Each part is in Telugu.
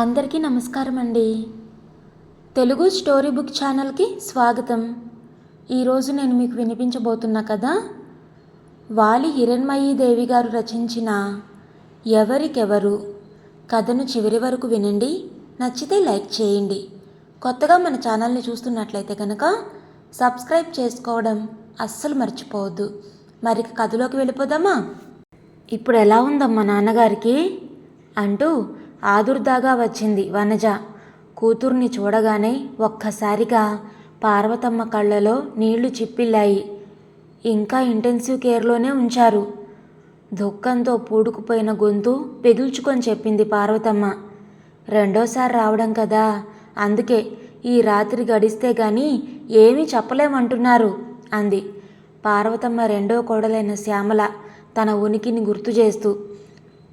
అందరికీ నమస్కారం అండి తెలుగు స్టోరీ బుక్ ఛానల్కి స్వాగతం. ఈరోజు నేను మీకు వినిపించబోతున్న కథ వాలి హిరణ్మయీ దేవి గారు రచించిన ఎవరికెవరు కథను చివరి వరకు వినండి. నచ్చితే లైక్ చేయండి. కొత్తగా మన ఛానల్ని చూస్తున్నట్లయితే కనుక సబ్స్క్రైబ్ చేసుకోవడం అస్సలు మర్చిపోవద్దు. మరి కథలోకి వెళ్ళిపోదామా? ఇప్పుడు ఎలా ఉందమ్మా నాన్నగారికి? అంటూ ఆదుర్దాగా వచ్చింది వనజ. కూతుర్ని చూడగానే ఒక్కసారిగా పార్వతమ్మ కళ్ళలో నీళ్ళు చిప్పిల్లాయి. ఇంకా ఇంటెన్సివ్ కేర్లోనే ఉంచారు. దుఃఖంతో పూడుకుపోయిన గొంతు పెగుల్చుకొని చెప్పింది పార్వతమ్మ. రెండోసారి రావడం కదా అందుకే ఈ రాత్రి గడిస్తే గాని ఏమీ చెప్పలేమంటున్నారు అంది. పార్వతమ్మ రెండో కోడలైన శ్యామల తన ఉనికిని గుర్తు చేస్తూ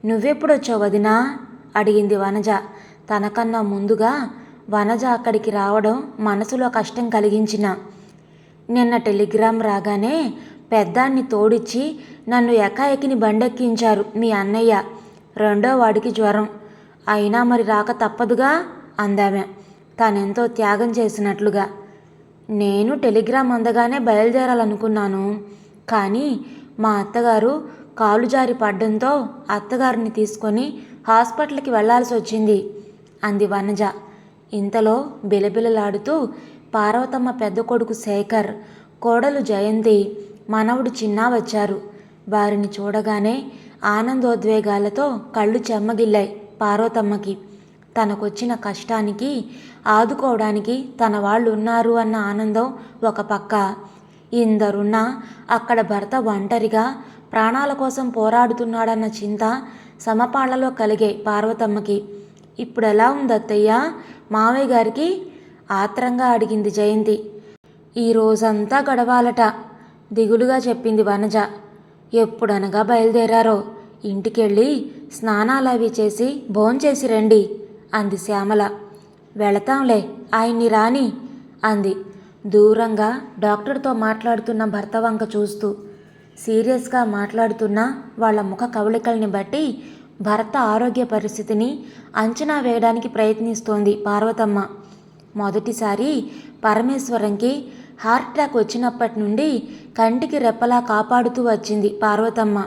నువ్వెప్పుడొచ్చావు వదినా? అడిగింది వనజ. తనకన్నా ముందుగా వనజ అక్కడికి రావడం మనసులో కష్టం కలిగించిన. నిన్న టెలిగ్రామ్ రాగానే పెద్దాన్ని తోడిచ్చి నన్ను ఎకాయకిని బండెక్కించారు మీ అన్నయ్య. రెండో వాడికి జ్వరం. అయినా మరి రాక తప్పదుగా? అందామె. తానెంతో త్యాగం చేసినట్లుగా. నేను టెలిగ్రామ్ అందగానే బయలుదేరాలనుకున్నాను. కానీ మా అత్తగారు కాలు జారి పడ్డంతో అత్తగారిని తీసుకొని హాస్పిటల్కి వెళ్ళాల్సి వచ్చింది. అంది వనజ. ఇంతలో బిలబిలలాడుతూ పార్వతమ్మ పెద్ద కొడుకు శేఖర్ కోడలు జయంతి మనవడు చిన్నా వచ్చారు. వారిని చూడగానే ఆనందోద్వేగాలతో కళ్ళు చెమ్మగిల్లాయి పార్వతమ్మకి. తనకొచ్చిన కష్టానికి ఆదుకోవడానికి తన వాళ్ళు ఉన్నారు అన్న ఆనందం ఒక పక్క. ఇందరున్నా అక్కడ భర్త ఒంటరిగా ప్రాణాల కోసం పోరాడుతున్నాడన్న చింత సమపాళ్ళలో కలిగే పార్వతమ్మకి ఇప్పుడు ఎలా ఉంది అత్తయ్య మావయ్య గారికి ఆత్రంగా అడిగింది జయంతి. ఈ రోజంతా గడవాలట దిగులుగా చెప్పింది వనజ. ఎప్పుడనగా బయలుదేరారో? ఇంటికెళ్ళి స్నానాలు అవి చేసి భోంచేసి రండి అంది శ్యామల. వెళతాంలే ఆయన్ని రాని అంది. దూరంగా డాక్టర్తో మాట్లాడుతున్న భర్త వంక చూస్తూ సీరియస్గా మాట్లాడుతున్న వాళ్ళ ముఖ కవళికల్ని బట్టి భర్త ఆరోగ్య పరిస్థితిని అంచనా వేయడానికి ప్రయత్నిస్తోంది పార్వతమ్మ. మొదటిసారి పరమేశ్వరంకి హార్ట్ అటాక్ వచ్చినప్పటి నుండి కంటికి రెప్పలా కాపాడుతూ వచ్చింది పార్వతమ్మ.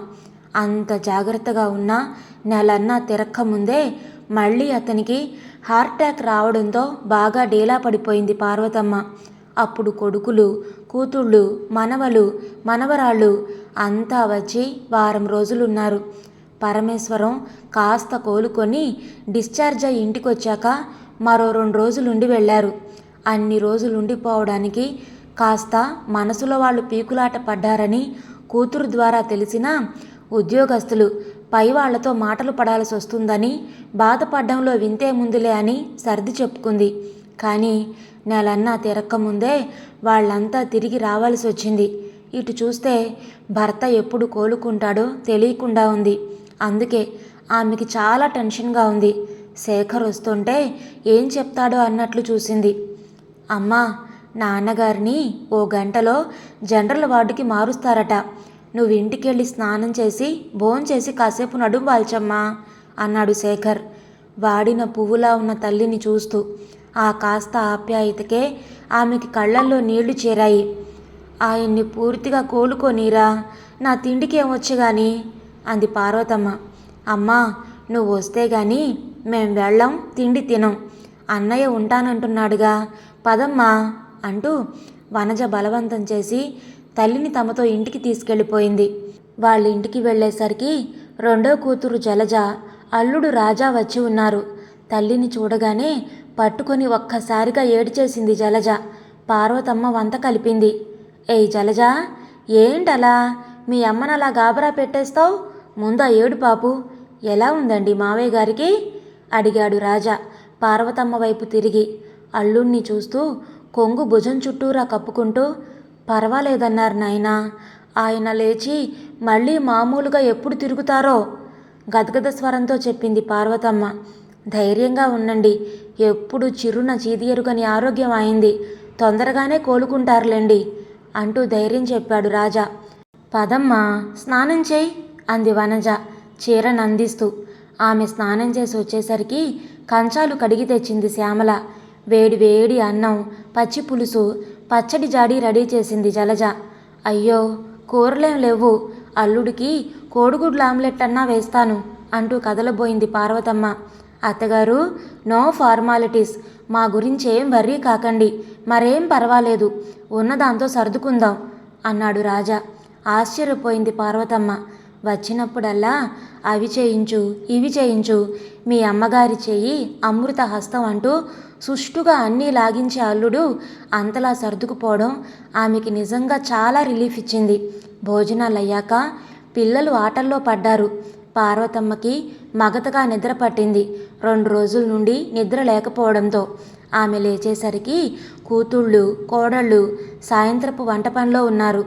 అంత జాగ్రత్తగా ఉన్న నెలన్నా తిరక్క ముందే మళ్ళీ అతనికి హార్ట్ అటాక్ రావడంతో బాగా డేలా పడిపోయింది పార్వతమ్మ. అప్పుడు కొడుకులు కూతుళ్ళు మనవలు మనవరాళ్ళు అంతా వచ్చి వారం రోజులున్నారు. పరమేశ్వరం కాస్త కోలుకొని డిశ్చార్జ్ అయ్యి ఇంటికి వచ్చాక మరో రెండు రోజులుండి వెళ్ళారు. అన్ని రోజులు ఉండిపోవడానికి కాస్త మనసులో వాళ్ళు పీకులాట పడ్డారని కూతురు ద్వారా తెలిసిన ఉద్యోగస్తులు పై వాళ్ళతో మాటలు పడాల్సి వస్తుందని బాధపడ్డంలో వింతే ముందులే అని సర్ది చెప్పుకుంది. కానీ నెలన్నా తిరక్కముందే వాళ్ళంతా తిరిగి రావాల్సి వచ్చింది ఇటు చూస్తే భర్త ఎప్పుడు కోలుకుంటాడో తెలియకుండా ఉంది. అందుకే ఆమెకి చాలా టెన్షన్గా ఉంది. శేఖర్ వస్తుంటే ఏం చెప్తాడో అన్నట్లు చూసింది. అమ్మా నాన్నగారిని ఓ గంటలో జనరల్ వార్డుకి మారుస్తారట. నువ్వు ఇంటికెళ్ళి స్నానం చేసి భోంచేసి కాసేపు నడుం వాల్చమ్మా అన్నాడు శేఖర్. వాడిన పువ్వులా ఉన్న తల్లిని చూస్తూ. ఆ కాస్త ఆప్యాయతకే ఆమెకి కళ్ళల్లో నీళ్ళు చేరాయి. ఆయన్ని పూర్తిగా కోలుకోనీరా. నా తిండికి ఏమొచ్చు కానీ అంది పార్వతమ్మ. అమ్మా నువ్వు వస్తే గాని మేం వెళ్ళం తిండి తినం. అన్నయ్య ఉంటానంటున్నాడుగా. పదమ్మా అంటూ వనజ బలవంతం చేసి తల్లిని తమతో ఇంటికి తీసుకెళ్ళిపోయింది. వాళ్ళ ఇంటికి వెళ్ళేసరికి రెండో కూతురు జలజ అల్లుడు రాజా వచ్చి ఉన్నారు. తల్లిని చూడగానే పట్టుకొని ఒక్కసారిగా ఏడిచేసింది జలజ. పార్వతమ్మ వంత కలిపింది. ఏయ్ జలజ ఏంటలా? మీ అమ్మనలా అలా గాబరా పెట్టేస్తావు? ముందా ఏడు పాపు. ఎలా ఉందండి మావయ్య గారికి? అడిగాడు రాజా. పార్వతమ్మ వైపు తిరిగి అల్లుణ్ణి చూస్తూ కొంగు భుజం చుట్టూరా కప్పుకుంటూ పర్వాలేదన్నారు నాయనా. ఆయన లేచి మళ్ళీ మామూలుగా ఎప్పుడు తిరుగుతారో? గదగద స్వరంతో చెప్పింది పార్వతమ్మ. ధైర్యంగా ఉండండి. ఎప్పుడు చిరున చీదియరుగని ఆరోగ్యం అయింది తొందరగానే కోలుకుంటారులేండి అంటూ ధైర్యం చెప్పాడు రాజా. పదమ్మా స్నానం చేయి. అంది వనజ. చీరను అందిస్తూ ఆమె స్నానం చేసి వచ్చేసరికి కంచాలు కడిగి తెచ్చింది శ్యామల. వేడి వేడి అన్నం పచ్చి పులుసు పచ్చడి జాడి రెడీ చేసింది జలజ. అయ్యో కూరలేం లేవు. అల్లుడికి కోడిగుడ్ల ఆమ్లెట్ అన్నా వేస్తాను అంటూ కదలబోయింది పార్వతమ్మ. అత్తగారు నో ఫార్మాలిటీస్. మా గురించి ఏం వర్రీ కాకండి. మరేం పర్వాలేదు. ఉన్నదాంతో సర్దుకుందాం అన్నాడు రాజా. ఆశ్చర్యపోయింది పార్వతమ్మ. వచ్చినప్పుడల్లా అవి చేయించు ఇవి చేయించు. మీ అమ్మగారి చెయ్యి అమృత హస్తం అంటూ సుష్టుగా అన్నీ లాగించే అల్లుడు అంతలా సర్దుకుపోవడం ఆమెకి నిజంగా చాలా రిలీఫ్ ఇచ్చింది. భోజనాలు అయ్యాక పిల్లలు ఆటల్లో పడ్డారు. పార్వతమ్మకి మగతగా నిద్ర పట్టింది. రెండు రోజుల నుండి నిద్ర లేకపోవడంతో ఆమె లేచేసరికి కూతుళ్ళు కోడళ్ళు సాయంత్రపు వంట పనిలో ఉన్నారు.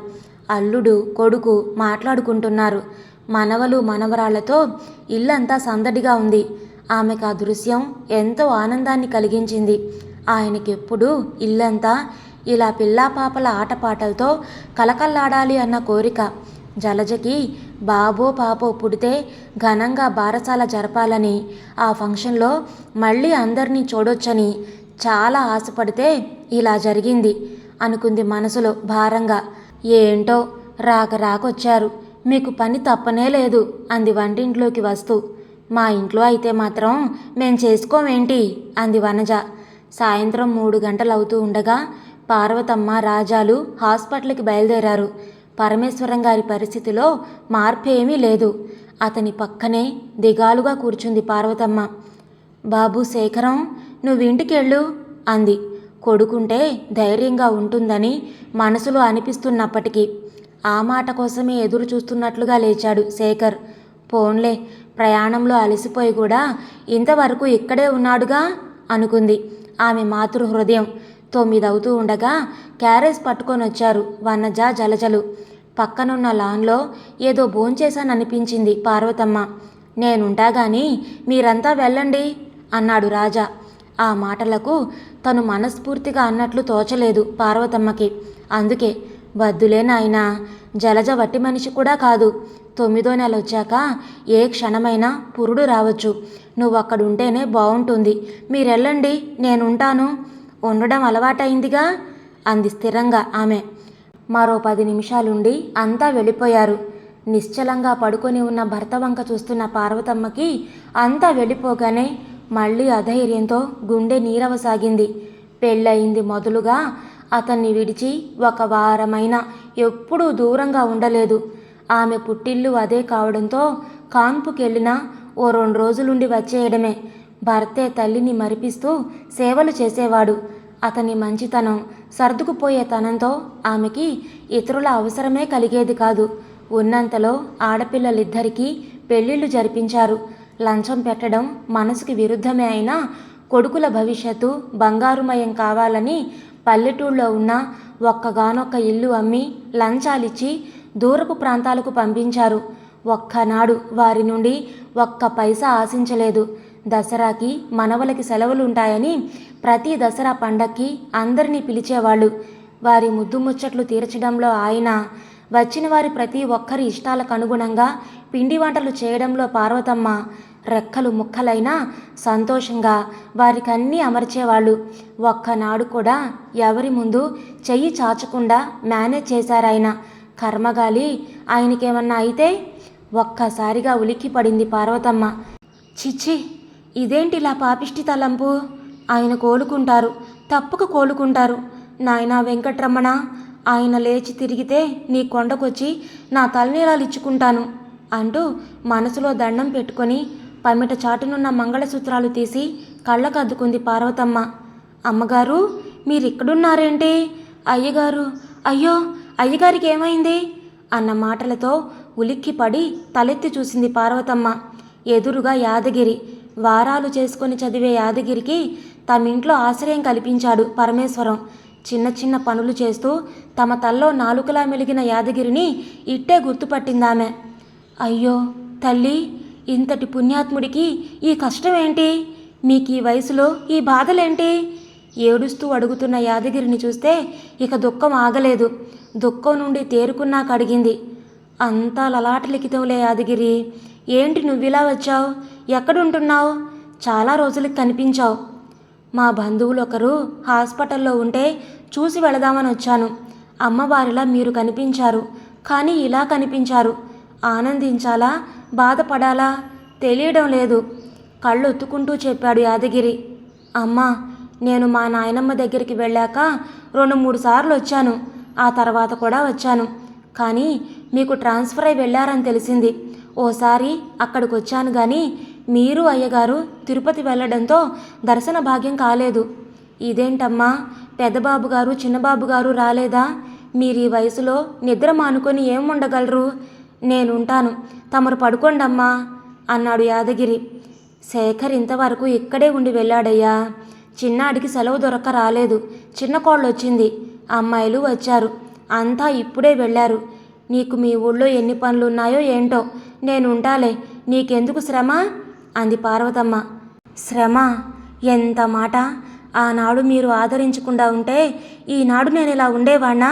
అల్లుడు కొడుకు మాట్లాడుకుంటున్నారు. మనవలు మనవరాళ్ళతో ఇల్లంతా సందడిగా ఉంది. ఆమెకు ఆ దృశ్యం ఎంతో ఆనందాన్ని కలిగించింది. ఆయనకెప్పుడు ఇల్లంతా ఇలా పిల్లా పాపల ఆటపాటలతో కలకల్లాడాలి అన్న కోరిక. జలజకి బాబో పాపో పుడితే ఘనంగా బారసాల జరపాలని ఆ ఫంక్షన్లో మళ్ళీ అందరినీ చూడొచ్చని చాలా ఆశపడితే ఇలా జరిగింది అనుకుంది మనసులో భారంగా. ఏంటో రాక రాకొచ్చారు. మీకు పని తప్పనే లేదు అంది వంటింట్లోకి వస్తూ. మా ఇంట్లో అయితే మాత్రం మేం చేసుకోమేంటి? అంది వనజ. సాయంత్రం మూడు గంటలవుతూ ఉండగా పార్వతమ్మ రాజాలు హాస్పిటల్కి బయలుదేరారు. పరమేశ్వరం గారి పరిస్థితిలో మార్పేమీ లేదు. అతని పక్కనే దిగాలుగా కూర్చుంది పార్వతమ్మ. బాబు శేఖరం నువ్వు ఇంటికెళ్ళు అంది. కొడుకుంటే ధైర్యంగా ఉంటుందని మనసులో అనిపిస్తున్నప్పటికీ ఆ మాట కోసమే ఎదురు చూస్తున్నట్లుగా లేచాడు శేఖర్. పోన్లే ప్రయాణంలో అలసిపోయి కూడా ఇంతవరకు ఇక్కడే ఉన్నాడుగా? అనుకుంది. ఆమె మాతృ హృదయం తొమ్మిదవుతూ ఉండగా క్యారేజ్ పట్టుకొని వచ్చారు వనజ జలజలు. పక్కనున్న లాన్లో ఏదో భోంచేశాననిపించింది పార్వతమ్మ. నేనుంటాగాని మీరంతా వెళ్ళండి అన్నాడు రాజా. ఆ మాటలకు తను మనస్ఫూర్తిగా అన్నట్లు తోచలేదు పార్వతమ్మకి. అందుకే వద్దులే నాయనా. జలజ వట్టి మనిషి కూడా కాదు. తొమ్మిదో నెల వచ్చాక ఏ క్షణమైనా పురుడు రావచ్చు. నువ్వు అక్కడుంటేనే బాగుంటుంది మీరెళ్ళండి నేనుంటాను. ఉండడం అలవాటైందిగా? అంది స్థిరంగా ఆమె. మరో పది నిమిషాలుండి అంతా వెళ్ళిపోయారు. నిశ్చలంగా పడుకొని ఉన్న భర్త వంక చూస్తున్న పార్వతమ్మకి అంతా వెళ్ళిపోగానే మళ్ళీ అధైర్యంతో గుండె నీరవసాగింది. పెళ్ళయింది మొదలుగా అతన్ని విడిచి ఒక వారమైన ఎప్పుడూ దూరంగా ఉండలేదు. ఆమె పుట్టిల్లు అదే కావడంతో కాన్పుకెళ్ళినా ఓ రెండు రోజులుండి వచ్చేయడమే. భర్తే తల్లిని మరిపిస్తూ సేవలు చేసేవాడు. అతని మంచితనం సర్దుకుపోయే తనంతో ఆమెకి ఇతరుల అవసరమే కలిగేది కాదు. ఉన్నంతలో ఆడపిల్లలిద్దరికీ పెళ్ళిళ్ళు జరిపించారు. లంచం పెట్టడం మనసుకి విరుద్ధమే అయినా కొడుకుల భవిష్యత్తు బంగారుమయం కావాలని పల్లెటూళ్ళలో ఉన్న ఒక్కగానొక్క ఇల్లు అమ్మి లంచాలిచ్చి దూరపు ప్రాంతాలకు పంపించారు. ఒక్కనాడు వారి నుండి ఒక్క పైసా ఆశించలేదు. దసరాకి మనవలకి సెలవులుంటాయని ప్రతి దసరా పండక్కి అందరినీ పిలిచేవాళ్ళు. వారి ముద్దు ముచ్చట్లు తీర్చడంలో ఆయన వచ్చిన వారి ప్రతి ఒక్కరి ఇష్టాలకు అనుగుణంగా పిండి వంటలు చేయడంలో పార్వతమ్మ రెక్కలు ముక్కలైనా సంతోషంగా వారికన్నీ అమర్చేవాళ్ళు. ఒక్కనాడు కూడా ఎవరి ముందు చెయ్యి చాచకుండా మేనేజ్ చేశారాయన. కర్మగాలి ఆయనకేమన్నా అయితే ఒక్కసారిగా ఉలిక్కి పడింది పార్వతమ్మ. చిచ్చి ఇదేంటిలా పాపిష్టి తలంపు? ఆయన కోలుకుంటారు తప్పక కోలుకుంటారు. నాయనా వెంకట్రమణ ఆయన లేచి తిరిగితే నీ కొండకొచ్చి నా తలనీలాలు ఇచ్చుకుంటాను అంటూ మనసులో దండం పెట్టుకొని పమిట చాటునున్న మంగళసూత్రాలు తీసి కళ్ళకద్దుకుంది పార్వతమ్మ. అమ్మగారు మీరిక్కడున్నారేంటి? అయ్యగారు అయ్యో అయ్యగారికి ఏమైంది అన్న మాటలతో ఉలిక్కిపడి తలెత్తి చూసింది పార్వతమ్మ. ఎదురుగా యాదగిరి వారాలు చేసుకొని చదివే యాదగిరికి తమింట్లో ఆశ్రయం కల్పించాడు పరమేశ్వరం. చిన్న చిన్న పనులు చేస్తూ తమ తల్లో నాలుకలా మెలిగిన యాదగిరిని ఇట్టే గుర్తుపట్టిందామె. అయ్యో తల్లి ఇంతటి పుణ్యాత్ముడికి ఈ కష్టం ఏంటి మీకు ఈ వయసులో ఈ బాధలేంటి? ఏడుస్తూ అడుగుతున్న యాదగిరిని చూస్తే ఇక దుఃఖం ఆగలేదు. దుఃఖం నుండి తేరుకున్నాక అడిగింది. అంతా లలాట యాదగిరి. ఏంటి నువ్విలా వచ్చావు? ఎక్కడుంటున్నావు? చాలా రోజులకి కనిపించావు. మా బంధువులు ఒకరు హాస్పిటల్లో ఉంటే చూసి వెళదామని వచ్చాను. అమ్మవారిలా మీరు కనిపించారు. కానీ ఇలా కనిపించారు. ఆనందించాలా? బాధపడాలా? తెలియడం లేదు. కళ్ళు ఒత్తుకుంటూ చెప్పాడు యాదగిరి. అమ్మా నేను మా నాయనమ్మ దగ్గరికి వెళ్ళాక రెండు మూడు సార్లు వచ్చాను. ఆ తర్వాత కూడా వచ్చాను. కానీ మీకు ట్రాన్స్ఫర్ అయి వెళ్ళారని తెలిసింది. ఓసారి అక్కడికి వచ్చాను కానీ మీరు అయ్యగారు తిరుపతి వెళ్ళడంతో దర్శన భాగ్యం కాలేదు. ఇదేంటమ్మా? పెద్దబాబు గారు చిన్నబాబు గారు రాలేదా? మీరు ఈ వయసులో నిద్ర మానుకొని ఏం ఉండగలరు? నేనుంటాను. తమరు పడుకోండమ్మా అన్నాడు యాదగిరి. శేఖర్ ఇంతవరకు ఇక్కడే ఉండి వెళ్ళాడయ్యా. చిన్నాడికి సెలవు దొరక్క రాలేదు. చిన్న కోళ్ళు వచ్చింది అమ్మాయిలు వచ్చారు. అంతా ఇప్పుడే వెళ్ళారు. నీకు మీ ఊళ్ళో ఎన్ని పనులు ఉన్నాయో ఏంటో నేను ఉంటాలే నీకెందుకు శ్రమ? అంది పార్వతమ్మ. శ్రమ? ఎంత మాట? ఆనాడు మీరు ఆదరించకుండా ఉంటే ఈనాడు నేను ఇలా ఉండేవాణ్ణా?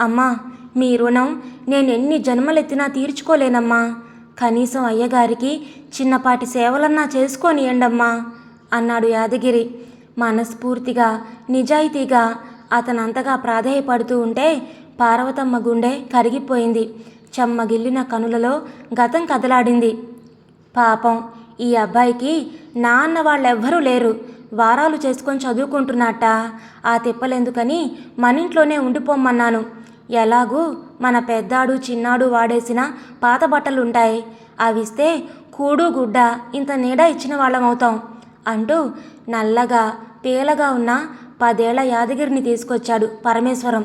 అమ్మా మీ రుణం నేను ఎన్ని జన్మలెత్తినా తీర్చుకోలేనమ్మా. కనీసం అయ్యగారికి చిన్నపాటి సేవలన్నా చేసుకోనియండమ్మా అన్నాడు యాదగిరి. మనస్ఫూర్తిగా నిజాయితీగా అతనంతగా ప్రాధేయపడుతూ ఉంటే పార్వతమ్మ గుండె కరిగిపోయింది. చెమ్మగిల్లిన కనులలో గతం కదలాడింది. పాపం ఈ అబ్బాయికి నాన్న వాళ్ళెవ్వరూ లేరు. వారాలు చేసుకొని చదువుకుంటున్నట్ట. ఆ తిప్పలెందుకని మన ఇంట్లోనే ఉండిపోమ్మన్నాను. ఎలాగూ మన పెద్దాడు చిన్నాడు వాడేసిన పాత బట్టలుంటాయి. అవిస్తే కూడు గుడ్డ ఇంత నీడ ఇచ్చిన వాళ్ళమవుతాం అంటూ నల్లగా పేలగా ఉన్న పదేళ్ళ యాదగిరిని తీసుకొచ్చాడు పరమేశ్వరం.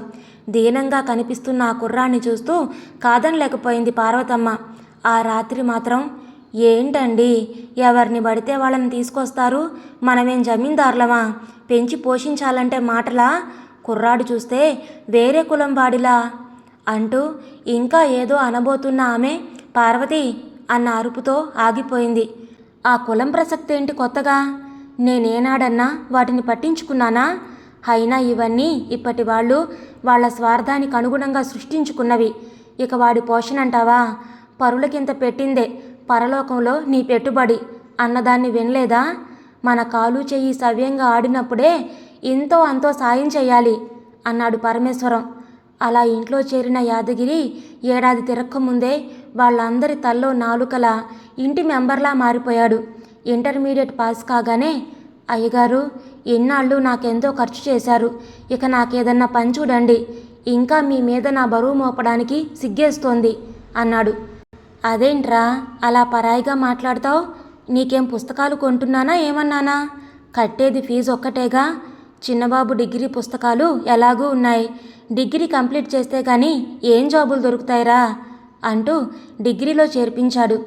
దీనంగా కనిపిస్తున్న ఆ కుర్రాన్ని చూస్తూ కాదనలేకపోయింది పార్వతమ్మ. ఆ రాత్రి మాత్రం ఏంటండి? ఎవరిని పడితే వాళ్ళని తీసుకొస్తారు? మనమేం జమీందారులమా? పెంచి పోషించాలంటే మాటలా? కుర్రాడు చూస్తే వేరే కులం వాడిలా. అంటూ ఇంకా ఏదో అనబోతున్న ఆమె పార్వతి అన్న అరుపుతో ఆగిపోయింది. ఆ కులం ప్రసక్తి ఏంటి కొత్తగా? నేనేనాడన్నా వాటిని పట్టించుకున్నానా? అయినా ఇవన్నీ ఇప్పటి వాళ్ళు వాళ్ళ స్వార్థానికి అనుగుణంగా సృష్టించుకున్నవి. ఇక వాడి పోషణ అంటావా పరులకింత పెట్టిందే పరలోకంలో నీ పెట్టుబడి. అన్నదాన్ని వినలేదా? మన కాలు చెయ్యి సవ్యంగా ఆడినప్పుడే ఎంతో అంతో సాయం చేయాలి అన్నాడు పరమేశ్వరం. అలా ఇంట్లో చేరిన యాదగిరి ఏడాది తిరక్కముందే వాళ్ళందరి తల్లో నాలుకల ఇంటి మెంబర్లా మారిపోయాడు. ఇంటర్మీడియట్ పాస్ కాగానే అయ్యగారు ఇన్నాళ్ళు నాకెంతో ఖర్చు చేశారు. ఇక నాకేదన్నా పని చూడండి. ఇంకా మీ మీద నా బరువు మోపడానికి సిగ్గేస్తోంది అన్నాడు. అదేంట్రా అలా పరాయిగా మాట్లాడతావు? నీకేం పుస్తకాలు కొంటున్నానా ఏమన్నానా? కట్టేది ఫీజు ఒక్కటేగా? చిన్నబాబు డిగ్రీ పుస్తకాలు ఎలాగూ ఉన్నాయి. డిగ్రీ కంప్లీట్ చేస్తే కానీ ఏం జాబులు దొరుకుతాయిరా? అంటూ డిగ్రీలో చేర్పించాడు.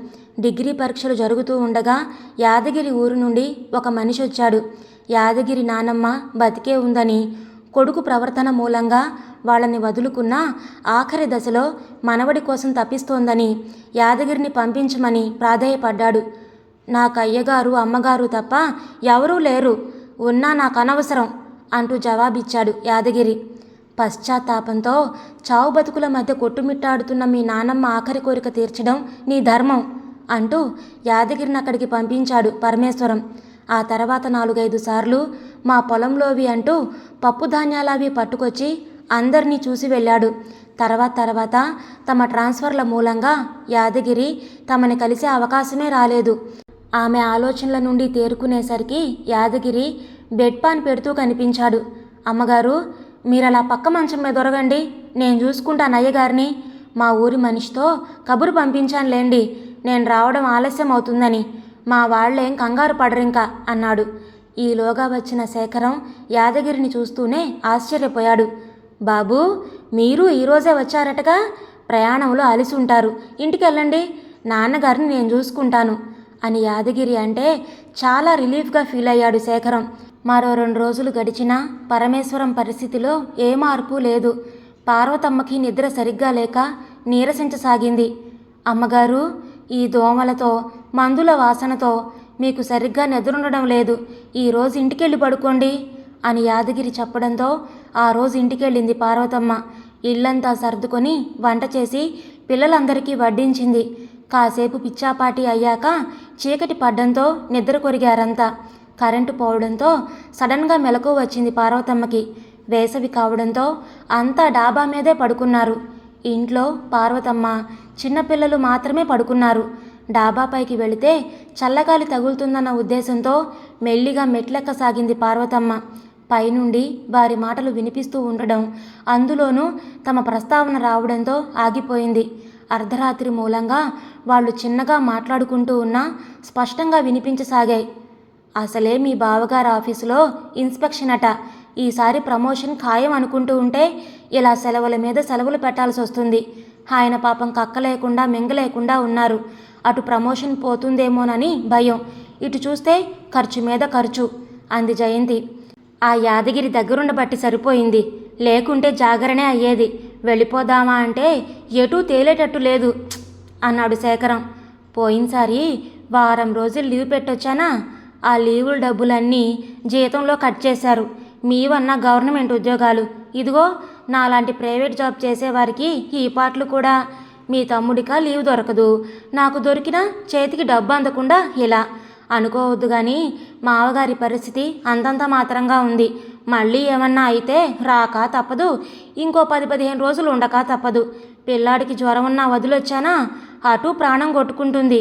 డిగ్రీ పరీక్షలు జరుగుతూ ఉండగా యాదగిరి ఊరు నుండి ఒక మనిషి వచ్చాడు. యాదగిరి నానమ్మ బతికే ఉందని కొడుకు ప్రవర్తన మూలంగా వాళ్ళని వదులుకున్న ఆఖరి దశలో మనవడి కోసం తప్పిస్తోందని యాదగిరిని పంపించమని ప్రాధేయపడ్డాడు. నాకు అయ్యగారు అమ్మగారు తప్ప ఎవరూ లేరు. ఉన్నా నాకు అనవసరం అంటూ జవాబిచ్చాడు యాదగిరి. పశ్చాత్తాపంతో చావు బతుకుల మధ్య కొట్టుమిట్టాడుతున్న మీ నానమ్మ ఆఖరి కోరిక తీర్చడం నీ ధర్మం అంటూ యాదగిరిని అక్కడికి పంపించాడు పరమేశ్వరం. ఆ తర్వాత నాలుగైదు సార్లు మా పొలంలోవి అంటూ పప్పు ధాన్యాలవి పట్టుకొచ్చి అందరినీ చూసి వెళ్ళాడు. తర్వాత తర్వాత తమ ట్రాన్స్ఫర్ల మూలంగా యాదగిరి తమని కలిసే అవకాశమే రాలేదు. ఆమె ఆలోచనల నుండి తేరుకునేసరికి యాదగిరి బెడ్ పాన్ పెడుతూ కనిపించాడు. అమ్మగారు మీరు అలా పక్క మంచం మీద దొరగండి నేను చూసుకుంటాను అయ్యగారిని. మా ఊరి మనిషితో కబురు పంపించానులేండి. నేను రావడం ఆలస్యం అవుతుందని మా వాళ్ళేం కంగారు పడరింకా అన్నాడు. ఈలోగా వచ్చిన శేఖరం యాదగిరిని చూస్తూనే ఆశ్చర్యపోయాడు. బాబూ మీరు ఈరోజే వచ్చారటగా? ప్రయాణంలో అలిసి ఉంటారు ఇంటికెళ్ళండి. నాన్నగారిని నేను చూసుకుంటాను అని యాదగిరి అంటే చాలా రిలీఫ్గా ఫీల్ అయ్యాడు శేఖరం. మరో రెండు రోజులు గడిచినా పరమేశ్వరం పరిస్థితిలో ఏ మార్పు లేదు. పార్వతమ్మకి నిద్ర సరిగ్గా లేక నీరసించసాగింది. అమ్మగారు ఈ దోమలతో మందుల వాసనతో మీకు సరిగ్గా నిద్రుండడం లేదు. ఈరోజు ఇంటికెళ్ళి పడుకోండి అని యాదగిరి చెప్పడంతో ఆ రోజు ఇంటికెళ్ళింది పార్వతమ్మ. ఇల్లంతా సర్దుకొని వంట చేసి పిల్లలందరికీ వడ్డించింది. కాసేపు పిచ్చాపాటి అయ్యాక చీకటి పడ్డంతో నిద్ర కొరిగారంతా. కరెంటు పోవడంతో సడన్గా మెలకు వచ్చింది పార్వతమ్మకి. వేసవి కావడంతో అంతా డాబా మీదే పడుకున్నారు. ఇంట్లో పార్వతమ్మ చిన్నపిల్లలు మాత్రమే పడుకున్నారు. డాబాపైకి వెళితే చల్లగాలి తగులుతుందన్న ఉద్దేశంతో మెల్లిగా మెట్లెక్కసాగింది పార్వతమ్మ. పైనుండి వారి మాటలు వినిపిస్తూ ఉండడం అందులోనూ తమ ప్రస్తావన రావడంతో ఆగిపోయింది. అర్ధరాత్రి మూలంగా వాళ్ళు చిన్నగా మాట్లాడుకుంటూ ఉన్నా స్పష్టంగా వినిపించసాగాయి. అసలే మీ బావగారు ఆఫీసులో ఇన్స్పెక్షన్ అట. ఈసారి ప్రమోషన్ ఖాయం అనుకుంటూ ఉంటే ఇలా సెలవుల మీద సెలవులు పెట్టాల్సి వస్తుంది. ఆయన పాపం కక్క లేకుండా మింగ లేకుండా ఉన్నారు. అటు ప్రమోషన్ పోతుందేమోనని భయం. ఇటు చూస్తే ఖర్చు మీద ఖర్చు. అంది జయంతి. ఆ యాదగిరి దగ్గరుండబట్టి సరిపోయింది. లేకుంటే జాగరణే అయ్యేది. వెళ్ళిపోదామా అంటే ఎటూ తేలేటట్టు లేదు. అన్నాడు శేఖరం. పోయినసారి వారం రోజులు లీవ్ పెట్టొచ్చానా? ఆ లీవుల డబ్బులన్నీ జీతంలో కట్ చేశారు. మీవన్న గవర్నమెంట్ ఉద్యోగాలు. ఇదిగో నాలాంటి ప్రైవేట్ జాబ్ చేసేవారికి ఈ పాటలు కూడా. మీ తమ్ముడికా లీవ్ దొరకదు. నాకు దొరికినా చేతికి డబ్బు అందకుండా ఇలా. అనుకోవద్దు కానీ మావగారి పరిస్థితి అంతంత మాత్రంగా ఉంది. మళ్ళీ ఏమన్నా అయితే రాక తప్పదు. ఇంకో పది పదిహేను రోజులు ఉండక తప్పదు. పిల్లాడికి జ్వరం ఉన్నా వదిలొచ్చానా? అటు ప్రాణం కొట్టుకుంటుంది.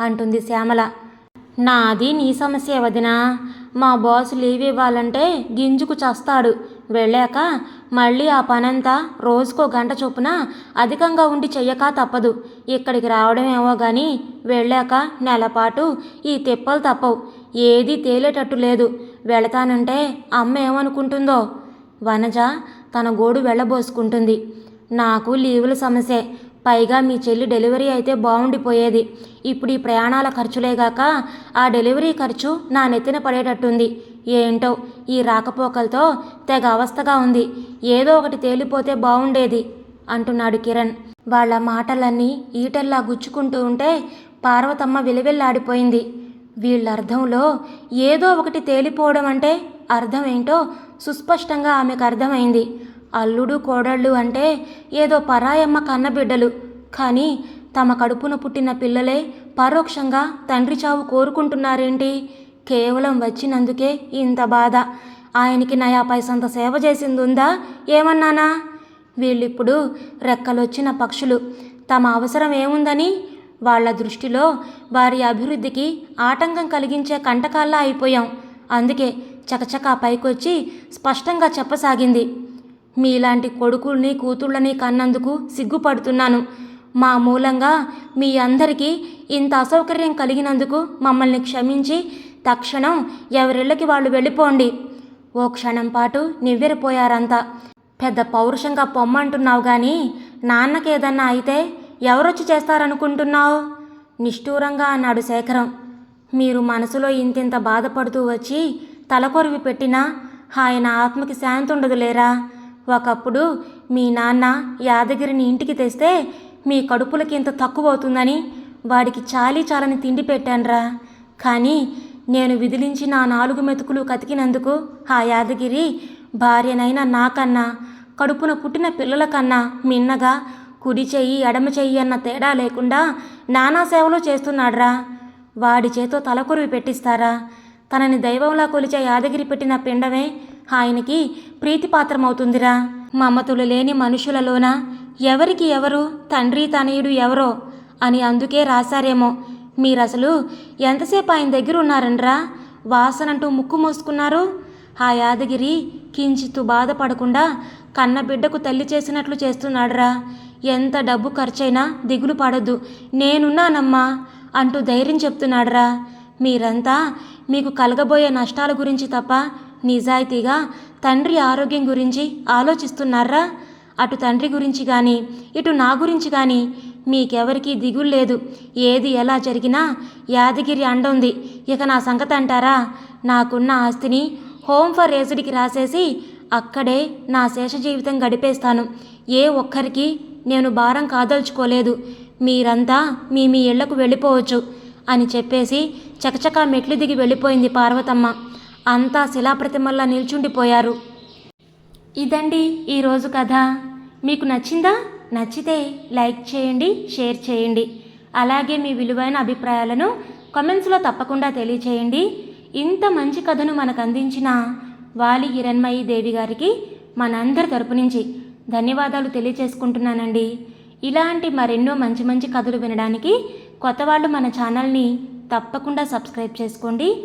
అంటుంది శ్యామల. నాది నీ సమస్య వదినా. మా బాస్ లీవ్ ఇవ్వాలంటే గింజుకు చస్తాడు. వెళ్ళాక మళ్ళీ ఆ పనంతా రోజుకో గంట చొప్పున అధికంగా ఉండి చెయ్యక తప్పదు. ఇక్కడికి రావడమేమో కానీ వెళ్ళాక నెలపాటు ఈ తిప్పలు తప్పవు. ఏదీ తేలేటట్టు లేదు. వెళతానంటే అమ్మ ఏమనుకుంటుందో? వనజ తన గోడు వెళ్ళబోసుకుంటుంది. నాకు లీవుల సమస్యే. పైగా మీ చెల్లి డెలివరీ అయితే బాగుండిపోయేది ఇప్పుడు ఈ ప్రయాణాల ఖర్చులేగాక ఆ డెలివరీ ఖర్చు నా నెత్తిన పడేటట్టుంది. ఏంటో ఈ రాకపోకలతో తెగ అవస్థగా ఉంది. ఏదో ఒకటి తేలిపోతే బాగుండేది అంటున్నాడు కిరణ్. వాళ్ళ మాటలన్నీ ఈటల్లా గుచ్చుకుంటూ ఉంటే పార్వతమ్మ విలువెల్లాడిపోయింది. వీళ్ళ అర్థంలో ఏదో ఒకటి తేలిపోవడం అంటే అర్థం ఏంటో సుస్పష్టంగా ఆమెకు అర్థమైంది. అల్లుడు కోడళ్ళు అంటే ఏదో పరాయమ్మ కన్నబిడ్డలు. కానీ తమ కడుపున పుట్టిన పిల్లలే పరోక్షంగా తండ్రి చావు కోరుకుంటున్నారేంటి? కేవలం వచ్చినందుకే ఇంత బాధ. ఆయనకి నయా పైసంత సేవ చేసిందుందా? ఏమన్నానా? వీళ్ళిప్పుడు రెక్కలొచ్చిన పక్షులు. తమ అవసరం ఏముందని? వాళ్ళ దృష్టిలో వారి అభివృద్ధికి ఆటంకం కలిగించే కంటకాల్లా అయిపోయాం. అందుకే చకచకా పైకొచ్చి స్పష్టంగా చెప్పసాగింది. మీలాంటి కొడుకుల్ని కూతుళ్ళని కన్నందుకు సిగ్గుపడుతున్నాను. మా మూలంగా మీ అందరికీ ఇంత అసౌకర్యం కలిగినందుకు మమ్మల్ని క్షమించి తక్షణం ఎవరిళ్ళకి వాళ్ళు వెళ్ళిపోండి. ఓ క్షణం పాటు నివ్వెరపోయారంతా. పెద్ద పౌరుషంగా పొమ్మంటున్నావు కానీ నాన్నకేదన్నా అయితే ఎవరొచ్చి చేస్తారనుకుంటున్నావు? నిష్ఠూరంగా అన్నాడు శేఖరం. మీరు మనసులో ఇంతింత బాధపడుతూ వచ్చి తలకొరివి పెట్టినా ఆయన ఆత్మకి శాంతి ఉండదు లేరా ఒకప్పుడు మీ నాన్న యాదగిరిని ఇంటికి తెస్తే మీ కడుపులకి ఇంత తక్కువ అవుతుందని వాడికి చాలీ చాలని తిండి పెట్టానురా. కానీ నేను విదిలించి నా నాలుగు మెతుకులు కతికినందుకు ఆ యాదగిరి భార్యనైనా నాకన్నా కడుపున పుట్టిన పిల్లల కన్నా మిన్నగా కుడి చెయ్యి ఎడమ చెయ్యి అన్న తేడా లేకుండా నానా సేవలు చేస్తున్నాడ్రా. వాడి చేతో తలకొరివి పెట్టిస్తారా? తనని దైవంలా కొలిచే యాదగిరి పెట్టిన పిండమే ఆయనకి ప్రీతిపాత్రమవుతుందిరా. మమతులు లేని మనుషులలోన ఎవరికి ఎవరు తండ్రి తనయుడు ఎవరో అని అందుకే రాశారేమో. మీరసలు ఎంతసేపు ఆయన దగ్గర ఉన్నారండ్రా వాసనంటూ ముక్కు మోసుకున్నారు? ఆ యాదగిరి కించిత్తు బాధపడకుండా కన్న బిడ్డకు తల్లి చేసినట్లు చేస్తున్నాడురా. ఎంత డబ్బు ఖర్చైనా దిగులు పడద్దు నేనున్నానమ్మా అంటూ ధైర్యం చెప్తున్నాడురా. మీరంతా మీకు కలగబోయే నష్టాల గురించి తప్ప నిజాయితీగా తండ్రి ఆరోగ్యం గురించి ఆలోచిస్తున్నారా? అటు తండ్రి గురించి కానీ ఇటు నా గురించి కానీ మీకెవరికీ దిగులు లేదు. ఏది ఎలా జరిగినా యాదగిరి అండుంది. ఇక నా సంగతి అంటారా? నాకున్న ఆస్తిని హోమ్ ఫర్ ఏజ్డ్కి రాసేసి అక్కడే నా శేష జీవితం గడిపేస్తాను. ఏ ఒక్కరికి నేను భారం కాదలుచుకోలేదు. మీరంతా మీ మీ ఇళ్ళకు వెళ్ళిపోవచ్చు అని చెప్పేసి చకచకా మెట్లు దిగి వెళ్ళిపోయింది పార్వతమ్మ. అంతా శిలాప్రతిమల్లా నిల్చుండిపోయారు. ఇదండి ఈరోజు కథ. మీకు నచ్చిందా? నచ్చితే లైక్ చేయండి షేర్ చేయండి. అలాగే మీ విలువైన అభిప్రాయాలను కమెంట్స్లో తప్పకుండా తెలియచేయండి. ఇంత మంచి కథను మనకు అందించిన వాలి హిరణ్మయి దేవి గారికి మనందరి తరపు నుంచి ధన్యవాదాలు తెలియచేసుకుంటున్నానండి. ఇలాంటి మరెన్నో మంచి మంచి కథలు వినడానికి కొత్త వాళ్ళు మన ఛానల్ని తప్పకుండా సబ్స్క్రైబ్ చేసుకోండి.